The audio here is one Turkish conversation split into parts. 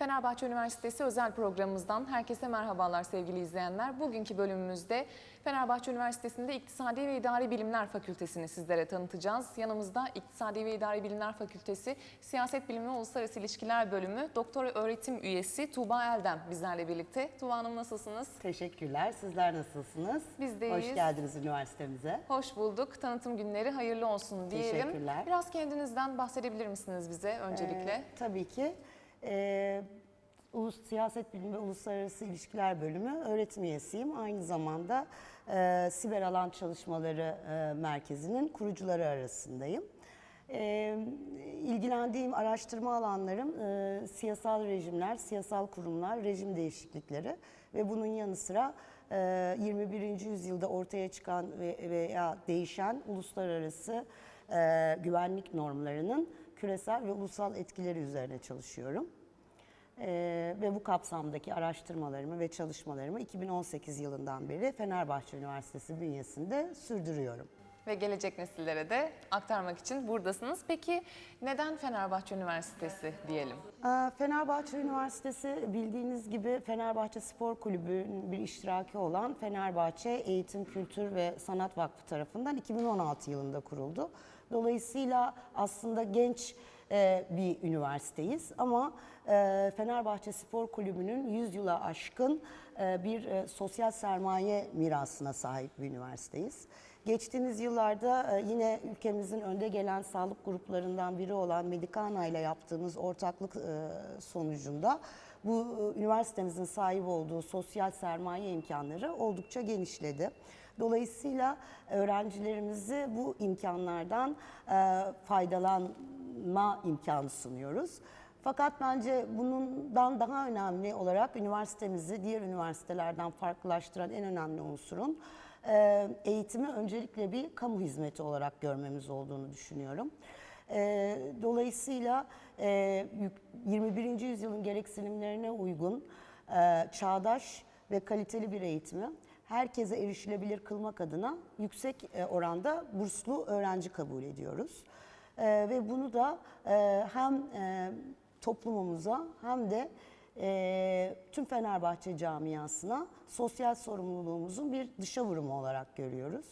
Fenerbahçe Üniversitesi özel programımızdan herkese merhabalar sevgili izleyenler. Bugünkü bölümümüzde Fenerbahçe Üniversitesi'nde İktisadi ve İdari Bilimler Fakültesini sizlere tanıtacağız. Yanımızda İktisadi ve İdari Bilimler Fakültesi Siyaset Bilimi ve Uluslararası İlişkiler Bölümü Doktora Öğretim Üyesi Tuğba Eldem bizlerle birlikte. Tuğba Hanım nasılsınız? Teşekkürler. Sizler nasılsınız? Biz de iyiyiz. Hoş geldiniz üniversitemize. Hoş bulduk. Tanıtım günleri hayırlı olsun diyelim. Teşekkürler. Biraz kendinizden bahsedebilir misiniz bize öncelikle? Ee, tabii ki. Ee, Ulus Siyaset Bilimi ve Uluslararası İlişkiler Bölümü öğretim üyesiyim. Aynı zamanda e, Siber Alan Çalışmaları e, Merkezi'nin kurucuları arasındayım. E, ilgilendiğim araştırma alanlarım e, siyasal rejimler, siyasal kurumlar, rejim değişiklikleri ve bunun yanı sıra e, 21. yüzyılda ortaya çıkan ve- veya değişen uluslararası e, güvenlik normlarının küresel ve ulusal etkileri üzerine çalışıyorum. Ee, ve bu kapsamdaki araştırmalarımı ve çalışmalarımı 2018 yılından beri Fenerbahçe Üniversitesi bünyesinde sürdürüyorum. Ve gelecek nesillere de aktarmak için buradasınız. Peki neden Fenerbahçe Üniversitesi diyelim? Ee, Fenerbahçe Üniversitesi bildiğiniz gibi Fenerbahçe Spor Kulübü'nün bir iştiraki olan Fenerbahçe Eğitim, Kültür ve Sanat Vakfı tarafından 2016 yılında kuruldu. Dolayısıyla aslında genç e, bir üniversiteyiz ama e, Fenerbahçe Spor Kulübü'nün 100 yıla aşkın e, bir sosyal sermaye mirasına sahip bir üniversiteyiz. Geçtiğimiz yıllarda e, yine ülkemizin önde gelen sağlık gruplarından biri olan Medicana ile yaptığımız ortaklık e, sonucunda bu e, üniversitemizin sahip olduğu sosyal sermaye imkanları oldukça genişledi. Dolayısıyla öğrencilerimizi bu imkanlardan faydalanma imkanı sunuyoruz. Fakat bence bundan daha önemli olarak üniversitemizi diğer üniversitelerden farklılaştıran en önemli unsurun e, eğitimi öncelikle bir kamu hizmeti olarak görmemiz olduğunu düşünüyorum. E, Dolayısıyla e, yük- 21. yüzyılın gereksinimlerine uygun e, çağdaş ve kaliteli bir eğitimi herkese erişilebilir kılmak adına yüksek e, oranda burslu öğrenci kabul ediyoruz. E, Ve bunu da e, hem e, toplumumuza hem de e, tüm Fenerbahçe camiasına sosyal sorumluluğumuzun bir dışa vurumu olarak görüyoruz.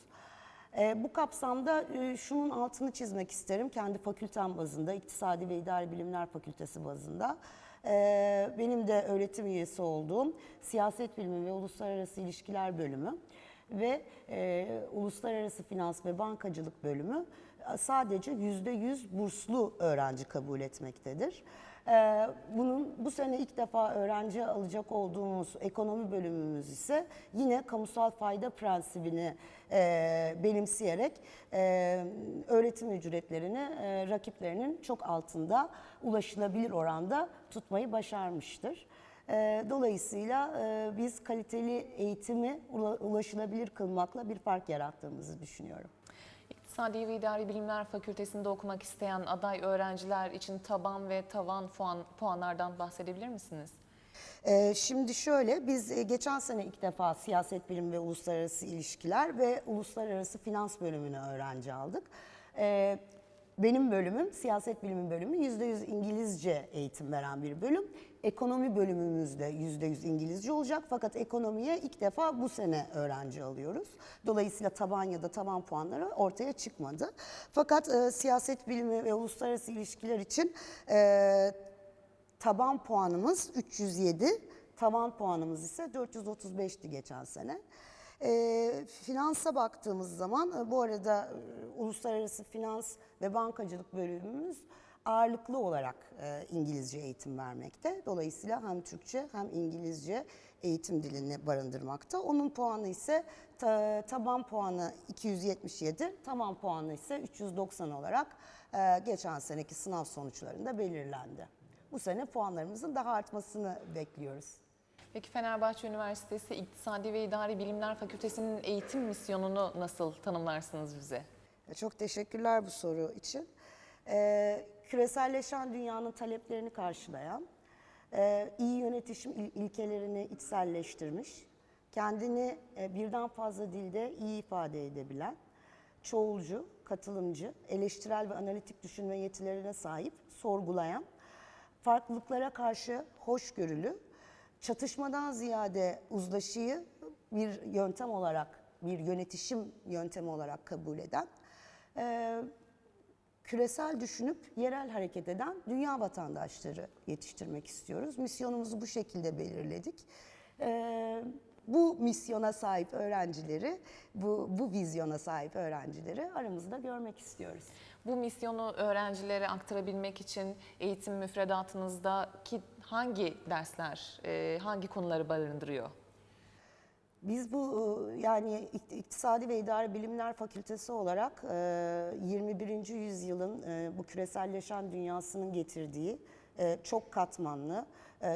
E, bu kapsamda e, şunun altını çizmek isterim kendi fakültem bazında, İktisadi ve İdari Bilimler Fakültesi bazında. E, benim de öğretim üyesi olduğum Siyaset Bilimi ve Uluslararası İlişkiler Bölümü ve e, Uluslararası Finans ve Bankacılık Bölümü sadece %100 burslu öğrenci kabul etmektedir. Ee, Bunun bu sene ilk defa öğrenci alacak olduğumuz ekonomi bölümümüz ise yine kamusal fayda prensibini e, benimseyerek e, öğretim ücretlerini e, rakiplerinin çok altında ulaşılabilir oranda tutmayı başarmıştır. E, Dolayısıyla e, biz kaliteli eğitimi ula- ulaşılabilir kılmakla bir fark yarattığımızı düşünüyorum. İktisadi ve İdari Bilimler Fakültesinde okumak isteyen aday öğrenciler için taban ve tavan puan, puanlardan bahsedebilir misiniz? Ee, Şimdi şöyle, biz e, geçen sene ilk defa siyaset bilimi ve uluslararası ilişkiler ve uluslararası finans bölümünü öğrenci aldık. Benim bölümüm, siyaset bilimi bölümü %100 İngilizce eğitim veren bir bölüm. Ekonomi bölümümüz de %100 İngilizce olacak fakat ekonomiye ilk defa bu sene öğrenci alıyoruz. Dolayısıyla taban ya da taban puanları ortaya çıkmadı. Fakat e, siyaset bilimi ve uluslararası ilişkiler için e, Taban puanımız 307, tavan puanımız ise 435'ti geçen sene. E, finansa baktığımız zaman e, bu arada e, uluslararası finans ve bankacılık bölümümüz ağırlıklı olarak e, İngilizce eğitim vermekte. Dolayısıyla hem Türkçe hem İngilizce eğitim dilini barındırmakta. Onun puanı ise ta- taban puanı 277, tavan puanı ise 390 olarak e, geçen seneki sınav sonuçlarında belirlendi. Bu sene puanlarımızın daha artmasını bekliyoruz. Peki Fenerbahçe Üniversitesi İktisadi ve İdari Bilimler Fakültesi'nin eğitim misyonunu nasıl tanımlarsınız bize? Çok teşekkürler bu soru için. Ee, küreselleşen dünyanın taleplerini karşılayan, e, iyi yönetişim il- ilkelerini içselleştirmiş, kendini e, birden fazla dilde iyi ifade edebilen, çoğulcu, katılımcı, eleştirel ve analitik düşünme yetilerine sahip, sorgulayan, farklılıklara karşı hoşgörülü, çatışmadan ziyade uzlaşıyı bir yöntem olarak, bir yönetişim yöntemi olarak kabul eden, e, küresel düşünüp yerel hareket eden dünya vatandaşları yetiştirmek istiyoruz. Misyonumuzu bu şekilde belirledik. Ee, bu misyona sahip öğrencileri, bu, bu vizyona sahip öğrencileri aramızda görmek istiyoruz. Bu misyonu öğrencilere aktarabilmek için eğitim müfredatınızdaki hangi dersler, e, hangi konuları barındırıyor? Biz bu e, yani İk- İktisadi ve İdari Bilimler Fakültesi olarak e, 21. yüzyılın e, bu küreselleşen dünyasının getirdiği çok katmanlı,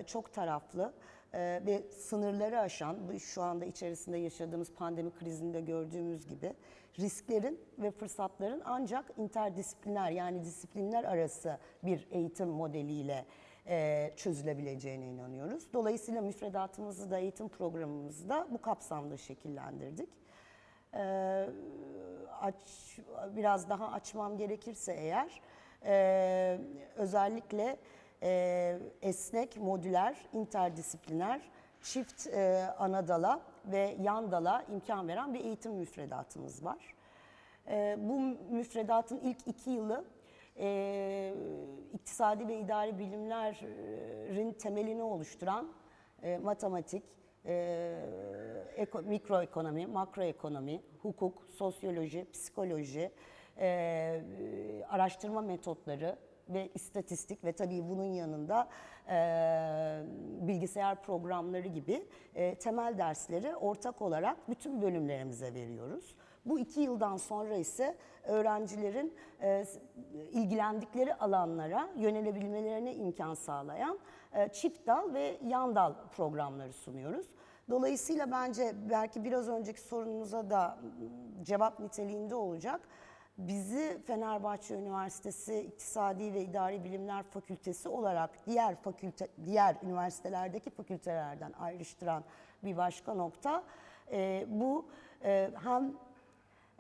çok taraflı ve sınırları aşan, şu anda içerisinde yaşadığımız pandemi krizinde gördüğümüz gibi risklerin ve fırsatların ancak interdisipliner yani disiplinler arası bir eğitim modeliyle e, çözülebileceğine inanıyoruz. Dolayısıyla müfredatımızı da eğitim programımızı da bu kapsamda şekillendirdik. E, aç, biraz daha açmam gerekirse eğer e, özellikle e, esnek, modüler, interdisipliner, çift e, ana dala ve yan dala imkan veren bir eğitim müfredatımız var. Bu müfredatın ilk iki yılı e, iktisadi ve idari bilimlerin temelini oluşturan e, matematik, e, eko, mikroekonomi, makroekonomi, hukuk, sosyoloji, psikoloji, e, araştırma metotları ve istatistik ve tabii bunun yanında e, bilgisayar programları gibi e, temel dersleri ortak olarak bütün bölümlerimize veriyoruz. Bu iki yıldan sonra ise öğrencilerin e, ilgilendikleri alanlara yönelebilmelerine imkan sağlayan e, çift dal ve yan dal programları sunuyoruz. Dolayısıyla bence belki biraz önceki sorunuza da cevap niteliğinde olacak. Bizi Fenerbahçe Üniversitesi İktisadi ve İdari Bilimler Fakültesi olarak diğer fakülte diğer üniversitelerdeki fakültelerden ayrıştıran bir başka nokta e, bu e, hem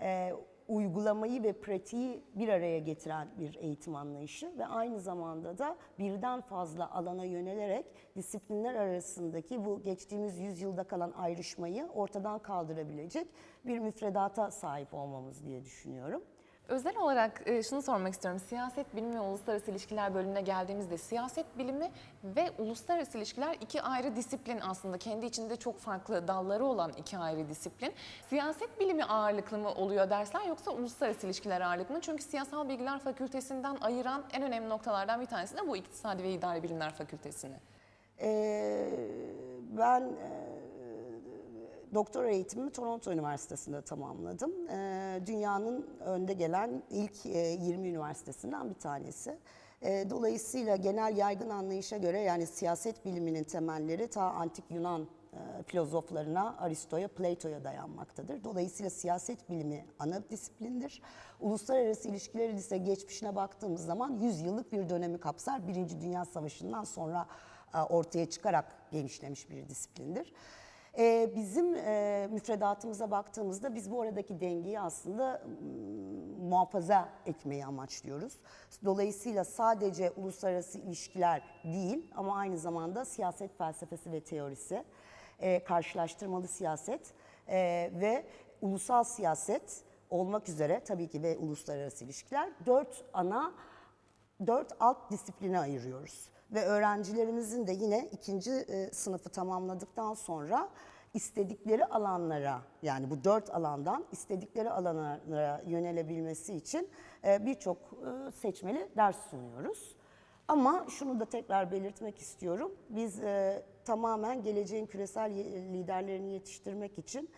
e, uygulamayı ve pratiği bir araya getiren bir eğitim anlayışı ve aynı zamanda da birden fazla alana yönelerek disiplinler arasındaki bu geçtiğimiz yüzyılda kalan ayrışmayı ortadan kaldırabilecek bir müfredata sahip olmamız diye düşünüyorum. Özel olarak e, şunu sormak istiyorum. Siyaset bilimi ve uluslararası ilişkiler bölümüne geldiğimizde siyaset bilimi ve uluslararası ilişkiler iki ayrı disiplin aslında. Kendi içinde çok farklı dalları olan iki ayrı disiplin. Siyaset bilimi ağırlıklı mı oluyor dersler yoksa uluslararası ilişkiler ağırlıklı mı? Çünkü Siyasal Bilgiler Fakültesinden ayıran en önemli noktalardan bir tanesi de bu İktisadi ve İdari Bilimler Fakültesini. Ee, ben e, doktora eğitimimi Toronto Üniversitesi'nde tamamladım. Ee, dünyanın önde gelen ilk e, 20 üniversitesinden bir tanesi. Ee, dolayısıyla genel yaygın anlayışa göre yani siyaset biliminin temelleri ta antik Yunan e, filozoflarına, Aristo'ya, Plato'ya dayanmaktadır. Dolayısıyla siyaset bilimi ana disiplindir. Uluslararası ilişkiler ise geçmişine baktığımız zaman 100 yıllık bir dönemi kapsar. Birinci Dünya Savaşı'ndan sonra e, ortaya çıkarak genişlemiş bir disiplindir. Ee, bizim e, müfredatımıza baktığımızda biz bu aradaki dengeyi aslında muhafaza etmeyi amaçlıyoruz. Dolayısıyla sadece uluslararası ilişkiler değil ama aynı zamanda siyaset felsefesi ve teorisi, e, karşılaştırmalı siyaset e, ve ulusal siyaset olmak üzere tabii ki ve uluslararası ilişkiler dört ana dört alt disipline ayırıyoruz. Ve öğrencilerimizin de yine ikinci e, sınıfı tamamladıktan sonra istedikleri alanlara yani bu dört alandan istedikleri alanlara yönelebilmesi için e, birçok e, seçmeli ders sunuyoruz. Ama şunu da tekrar belirtmek istiyorum. Biz e, tamamen geleceğin küresel liderlerini yetiştirmek için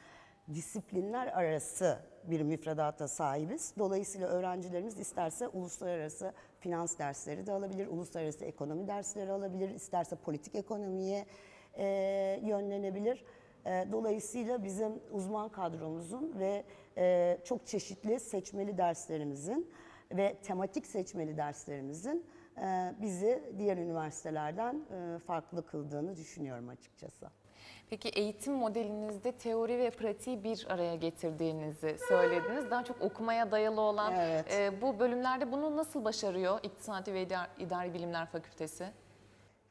disiplinler arası bir müfredata sahibiz. Dolayısıyla öğrencilerimiz isterse uluslararası finans dersleri de alabilir, uluslararası ekonomi dersleri alabilir, isterse politik ekonomiye e, yönlenebilir. E, dolayısıyla bizim uzman kadromuzun ve e, çok çeşitli seçmeli derslerimizin ve tematik seçmeli derslerimizin bizi diğer üniversitelerden e, farklı kıldığını düşünüyorum açıkçası. Peki eğitim modelinizde teori ve pratiği bir araya getirdiğinizi söylediniz. Daha çok okumaya dayalı olan Evet. e, bu bölümlerde bunu nasıl başarıyor İktisadi ve İdar- İdari Bilimler Fakültesi?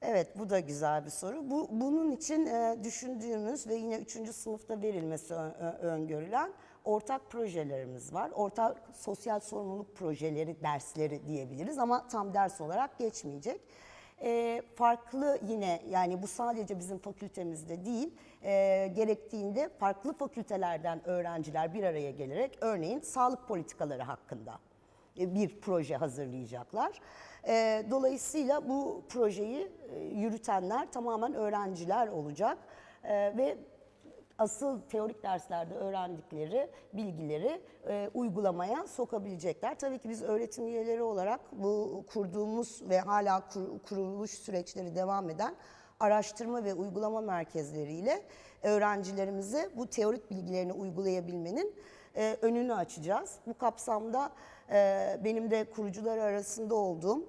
Evet bu da güzel bir soru. Bu bunun için e, düşündüğümüz ve yine 3. sınıfta verilmesi öngörülen ortak projelerimiz var. Ortak sosyal sorumluluk projeleri, dersleri diyebiliriz ama tam ders olarak geçmeyecek. E, farklı yine yani bu sadece bizim fakültemizde değil, e, gerektiğinde farklı fakültelerden öğrenciler bir araya gelerek örneğin sağlık politikaları hakkında e, bir proje hazırlayacaklar. E, Dolayısıyla bu projeyi e, yürütenler tamamen öğrenciler olacak E, ve asıl teorik derslerde öğrendikleri bilgileri e, uygulamaya sokabilecekler. Tabii ki biz öğretim üyeleri olarak bu kurduğumuz ve hala kur- kuruluş süreçleri devam eden araştırma ve uygulama merkezleriyle öğrencilerimize bu teorik bilgilerini uygulayabilmenin e, önünü açacağız. Bu kapsamda e, benim de kurucular arasında olduğum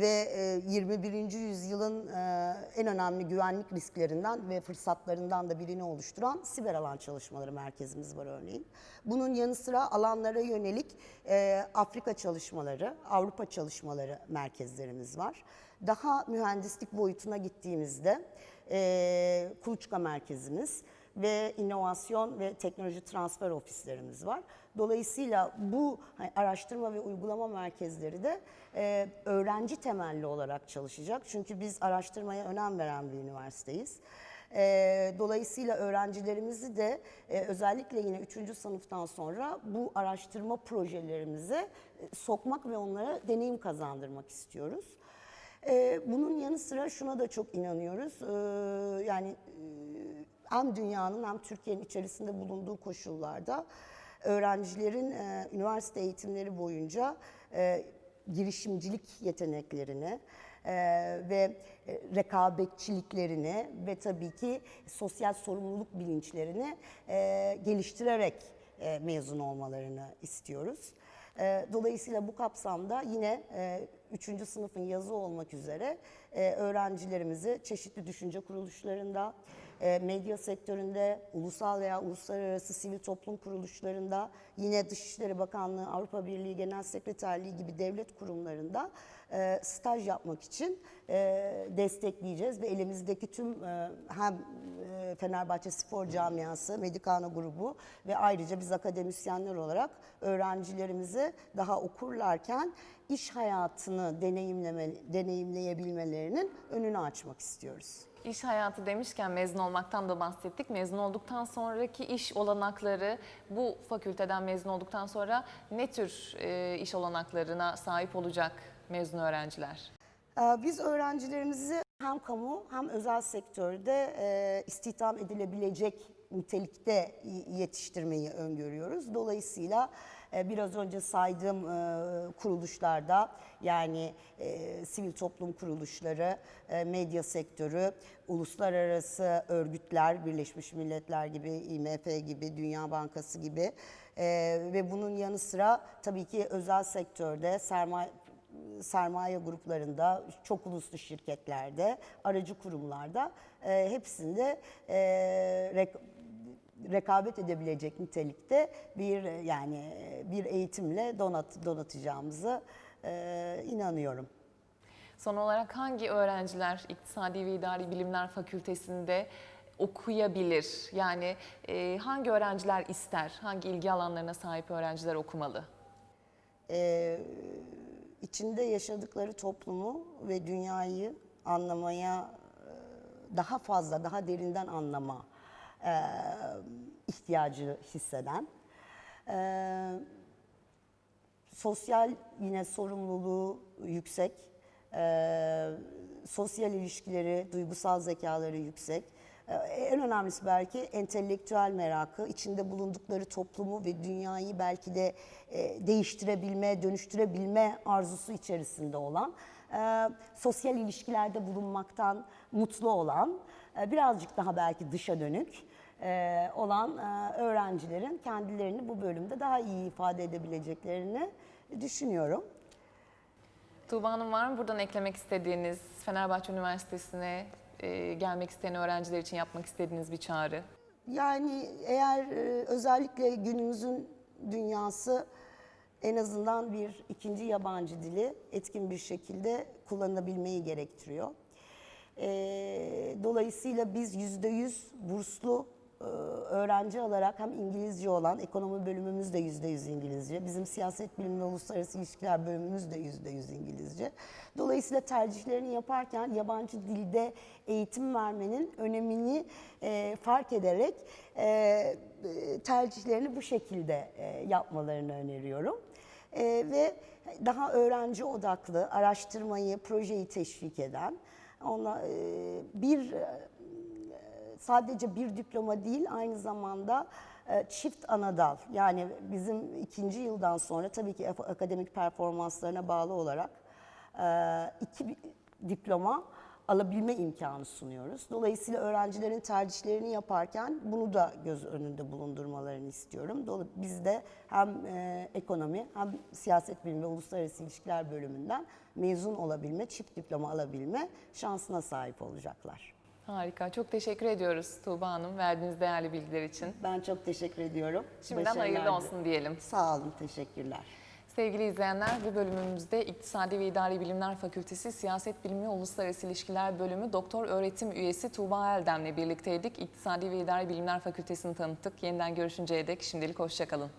ve e, 21. yüzyılın e, en önemli güvenlik risklerinden ve fırsatlarından da birini oluşturan siber alan çalışmaları merkezimiz var örneğin. Bunun yanı sıra alanlara yönelik e, Afrika çalışmaları, Avrupa çalışmaları merkezlerimiz var. Daha mühendislik boyutuna gittiğimizde e, Kuluçka merkezimiz ve inovasyon ve teknoloji transfer ofislerimiz var. Dolayısıyla bu hani, araştırma ve uygulama merkezleri de e, öğrenci temelli olarak çalışacak. Çünkü biz araştırmaya önem veren bir üniversiteyiz. E, dolayısıyla öğrencilerimizi de e, özellikle yine 3. sınıftan sonra bu araştırma projelerimize sokmak ve onlara deneyim kazandırmak istiyoruz. Bunun yanı sıra şuna da çok inanıyoruz. Yani hem dünyanın hem Türkiye'nin içerisinde bulunduğu koşullarda öğrencilerin e, üniversite eğitimleri boyunca e, girişimcilik yeteneklerini e, ve e, rekabetçiliklerini ve tabii ki sosyal sorumluluk bilinçlerini e, geliştirerek e, mezun olmalarını istiyoruz. E, Dolayısıyla bu kapsamda yine 3. sınıfın yazı olmak üzere e, öğrencilerimizi çeşitli düşünce kuruluşlarında, e, medya sektöründe, ulusal veya uluslararası sivil toplum kuruluşlarında, yine Dışişleri Bakanlığı, Avrupa Birliği Genel Sekreterliği gibi devlet kurumlarında e, staj yapmak için e, destekleyeceğiz ve elimizdeki tüm e, hem e, Fenerbahçe Spor Camiası, Medikana grubu ve ayrıca biz akademisyenler olarak öğrencilerimize daha okurlarken iş hayatını deneyimleme, deneyimleyebilmelerinin önünü açmak istiyoruz. İş hayatı demişken mezun olmaktan da bahsettik. Mezun olduktan sonraki iş olanakları bu fakülteden mezun olduktan sonra ne tür e, iş olanaklarına sahip olacak mezun öğrenciler? Ee, Biz öğrencilerimizi hem kamu hem özel sektörde e, istihdam edilebilecek nitelikte yetiştirmeyi öngörüyoruz. Dolayısıyla biraz önce saydığım e, kuruluşlarda yani e, sivil toplum kuruluşları, e, medya sektörü, uluslararası örgütler, Birleşmiş Milletler gibi, IMF gibi, Dünya Bankası gibi e, ve bunun yanı sıra tabii ki özel sektörde sermaye sermaye gruplarında, çok uluslu şirketlerde, aracı kurumlarda e, hepsinde e, rekabet edebilecek nitelikte bir e, yani e, bir eğitimle donat donatacağımızı e, inanıyorum. Son olarak hangi öğrenciler İktisadi ve İdari Bilimler Fakültesinde okuyabilir? Yani e, hangi öğrenciler ister? Hangi ilgi alanlarına sahip öğrenciler okumalı? e, içinde yaşadıkları toplumu ve dünyayı anlamaya e, daha fazla, daha derinden anlama e, ihtiyacı hisseden, e, sosyal yine sorumluluğu yüksek, e, sosyal ilişkileri, duygusal zekaları yüksek, En önemlisi belki entelektüel merakı, içinde bulundukları toplumu ve dünyayı belki de e, değiştirebilme, dönüştürebilme arzusu içerisinde olan, e, sosyal ilişkilerde bulunmaktan mutlu olan, e, birazcık daha belki dışa dönük e, olan e, öğrencilerin kendilerini bu bölümde daha iyi ifade edebileceklerini düşünüyorum. Tuğba Hanım var mı buradan eklemek istediğiniz, Fenerbahçe Üniversitesi'ne e, gelmek isteyen öğrenciler için yapmak istediğiniz bir çağrı? Yani eğer e, özellikle günümüzün dünyası en azından bir ikinci yabancı dili etkin bir şekilde kullanabilmeyi gerektiriyor. E, dolayısıyla biz yüzde yüz burslu e, öğrenci alarak hem İngilizce olan ekonomi bölümümüz de yüzde yüz İngilizce, bizim siyaset bilimi ve uluslararası ilişkiler bölümümüz de yüzde yüz İngilizce. Dolayısıyla tercihlerini yaparken yabancı dilde eğitim vermenin önemini e, fark ederek e, tercihlerini bu şekilde e, yapmalarını öneriyorum. E, ve daha öğrenci odaklı araştırmayı, projeyi teşvik eden, ona e, bir e, sadece bir diploma değil aynı zamanda e, çift anadal yani bizim ikinci yıldan sonra tabii ki ak- akademik performanslarına bağlı olarak e, iki diploma alabilme imkanı sunuyoruz. Dolayısıyla öğrencilerin tercihlerini yaparken bunu da göz önünde bulundurmalarını istiyorum. Dolayı- Biz de hem e, ekonomi hem siyaset bilimi ve uluslararası ilişkiler bölümünden mezun olabilme, çift diploma alabilme şansına sahip olacaklar. Harika. Çok teşekkür ediyoruz Tuğba Hanım verdiğiniz değerli bilgiler için. Ben çok teşekkür ediyorum. Şimdiden hayırlı olsun diyelim. Sağ olun, teşekkürler. Sevgili izleyenler bu bölümümüzde İktisadi ve İdari Bilimler Fakültesi Siyaset Bilimi ve Uluslararası İlişkiler Bölümü Doktor Öğretim Üyesi Tuğba Eldem'le birlikteydik. İktisadi ve İdari Bilimler Fakültesini tanıttık. Yeniden görüşünceye dek şimdilik hoşçakalın.